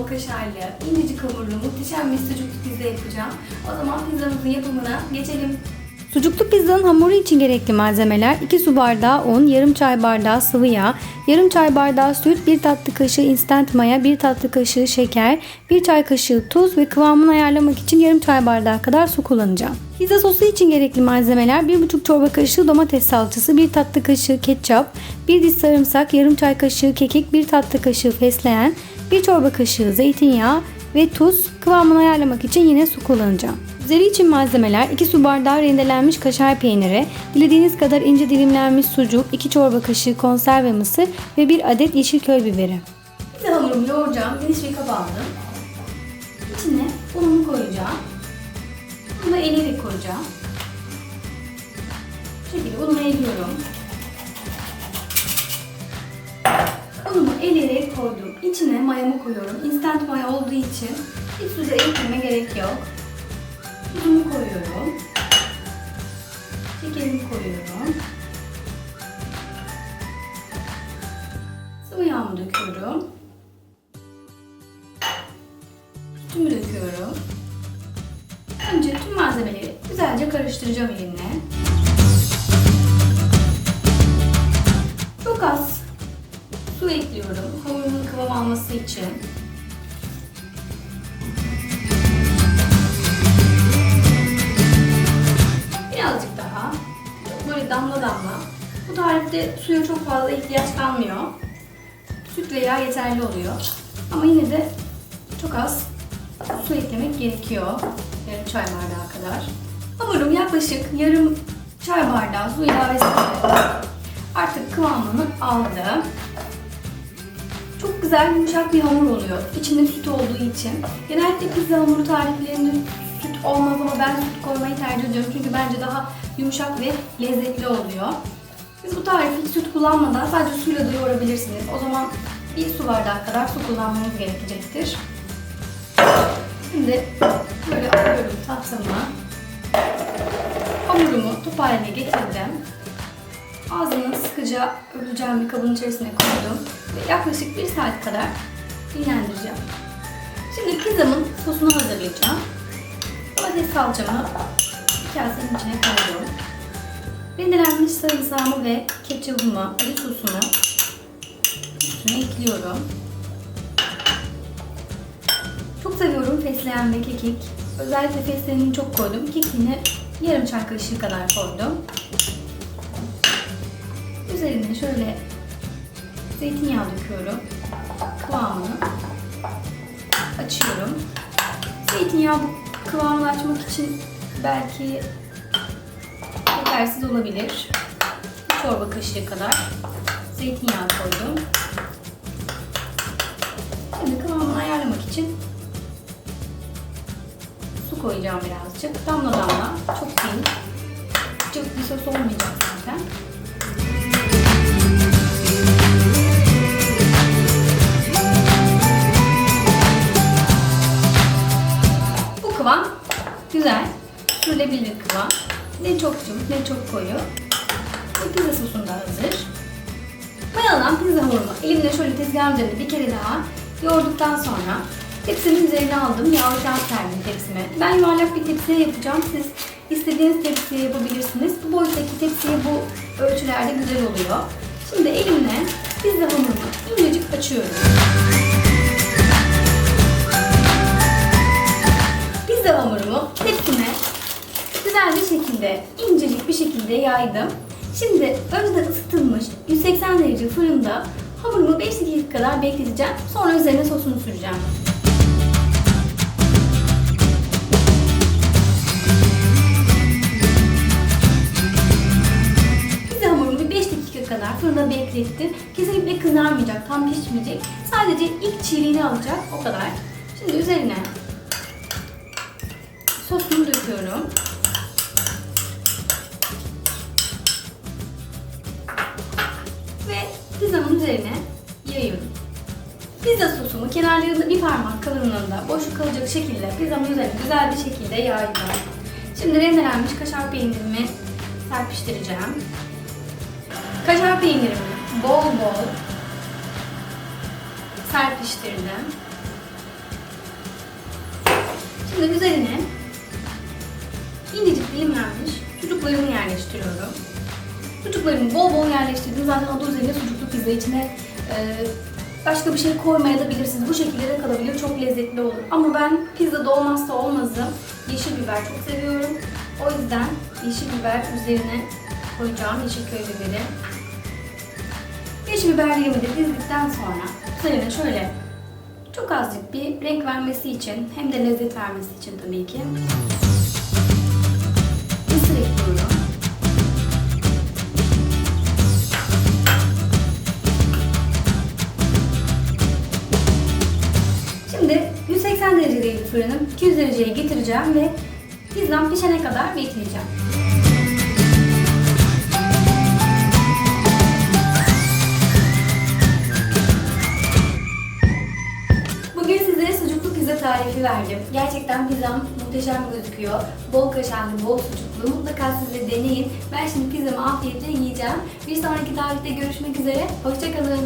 bol kaşarlı, incecik hamurlu, muhteşem bir sucuklu pizza yapacağım. O zaman pizzamızın yapımına geçelim. Sucuklu pizzanın hamuru için gerekli malzemeler 2 su bardağı un, yarım çay bardağı sıvı yağ, yarım çay bardağı süt, 1 tatlı kaşığı instant maya, 1 tatlı kaşığı şeker, 1 çay kaşığı tuz ve kıvamını ayarlamak için yarım çay bardağı kadar su kullanacağım. Pizza sosu için gerekli malzemeler 1,5 çorba kaşığı domates salçası, 1 tatlı kaşığı ketçap, 1 diş sarımsak, yarım çay kaşığı kekik, 1 tatlı kaşığı fesleğen, 1 çorba kaşığı zeytinyağı ve tuz. Kıvamını ayarlamak için yine su kullanacağım. Üzeri için malzemeler 2 su bardağı rendelenmiş kaşar peyniri, dilediğiniz kadar ince dilimlenmiş sucuk, 2 çorba kaşığı konserve mısır ve 1 adet yeşil köy biberi. Pizza hamurumu yoğuracağım. Geniş bir kaba aldım. İçine unumu koyacağım. Bunu da eleyerek koyacağım. Bu şekilde unumu eliyorum. Unumu eleyerek koydum. İçine mayamı koyuyorum. Instant maya olduğu için hiç suda ekleme gerek yok. Tuzumu koyuyorum. Şekerimi koyuyorum. Sıvı yağımı döküyorum. Sütümü döküyorum. Önce tüm malzemeleri güzelce karıştıracağım elimle. Çok az su ekliyorum hamurumun kıvam alması için. Birazcık daha böyle damla damla. Bu tarifte suya çok fazla ihtiyaç kalmıyor. Süt ve yağ yeterli oluyor. Ama yine de çok az su eklemek gerekiyor. Yarım çay bardağı kadar. Hamurum yaklaşık yarım çay bardağı su ilavesiyle artık kıvamını aldı. Güzel yumuşak bir hamur oluyor. İçinde süt olduğu için. Genellikle pizza hamuru tariflerinde süt olmaz ama ben süt koymayı tercih ediyorum. Çünkü bence daha yumuşak ve lezzetli oluyor. Siz bu tarifi süt kullanmadan sadece suyla da yoğurabilirsiniz. O zaman bir su bardağı kadar su kullanmanız gerekecektir. Şimdi böyle alıyorum tahtama. Hamurumu top haline getirdim. Ağzını sıkıca örüleceğim bir kabın içerisine koydum. Ve yaklaşık bir saat kadar dinlendireceğim. Şimdi pizzamın sosunu hazırlayacağım. Domates salçamı bir kasenin içine koydum. Rendelenmiş sarımsağımı ve ketçabımı, acı sosunu üstüne ekliyorum. Çok seviyorum fesleğen ve kekik. Özellikle fesleğenini çok koydum. Kekiğini yarım çay kaşığı kadar koydum. Üzerine şöyle zeytinyağı döküyorum. Kıvamını açıyorum. Zeytinyağı bu kıvamını açmak için belki yetersiz olabilir. Bir çorba kaşığı kadar zeytinyağı koydum. Şimdi kıvamını ayarlamak için su koyacağım birazcık. Damla damla, çok değil. Çok bir sos olmayacak sürülebilir kıvam. Ne çok cıvık ne çok koyu. Bu pizza sosum da hazır. Mayalanan pizza hamurumu elimle şöyle tezgahın üzerinde bir kere daha yoğurduktan sonra tepsimin üzerine aldım. Yağlı kağıt serdim tepsime. Ben yuvarlak bir tepsiye yapacağım. Siz istediğiniz tepsiye yapabilirsiniz. Bu boyuttaki tepsiye bu ölçülerde güzel oluyor. Şimdi elimle pizza hamurunu incecik açıyorum. Şekilde, incecik bir şekilde yaydım. Şimdi önceden ısıtılmış 180 derece fırında hamurumu 5 dakika kadar bekleteceğim. Sonra üzerine sosunu süreceğim. Pizza hamurumu bir 5 dakika kadar fırında beklettim. Kesinlikle kızarmayacak, tam pişmeyecek. Sadece ilk çiğliğini alacak, o kadar. Şimdi üzerine sosunu döküyorum. Pizzamın üzerine yayıyorum. Pizza sosumu kenarlarında bir parmak kalınlığında boşluk kalacak şekilde pizzamın üzerine güzel bir şekilde yaydım. Şimdi rendelenmiş kaşar peynirimi serpiştireceğim. Kaşar peynirimi bol bol serpiştirdim. Şimdi üzerine incecik dilimlenmiş sucuklarımı yerleştiriyorum. Sucuklarımı bol bol yerleştirdim. Zaten adı üzerinde sucuklu pizza içine e, başka bir şey koymaya da bilirsiniz. Bu şekilde de kalabilir. Çok lezzetli olur. Ama ben pizzada olmazsa olmazım. Yeşil biber çok seviyorum. O yüzden yeşil biber üzerine koyacağım. Yeşil köy biberi. Yeşil biberlerimi de dizdikten sonra üzerine şöyle çok azıcık bir renk vermesi için hem de lezzet vermesi için tabii ki mısır 180 derecedeydi fırınım. 200 dereceye getireceğim ve pizzam pişene kadar bekleyeceğim. Bugün size sucuklu pizza tarifi verdim. Gerçekten pizzam muhteşem gözüküyor. Bol kaşarlı, bol sucuklu. Mutlaka siz de deneyin. Ben şimdi pizzamı afiyetle yiyeceğim. Bir sonraki tarifte görüşmek üzere. Hoşçakalın.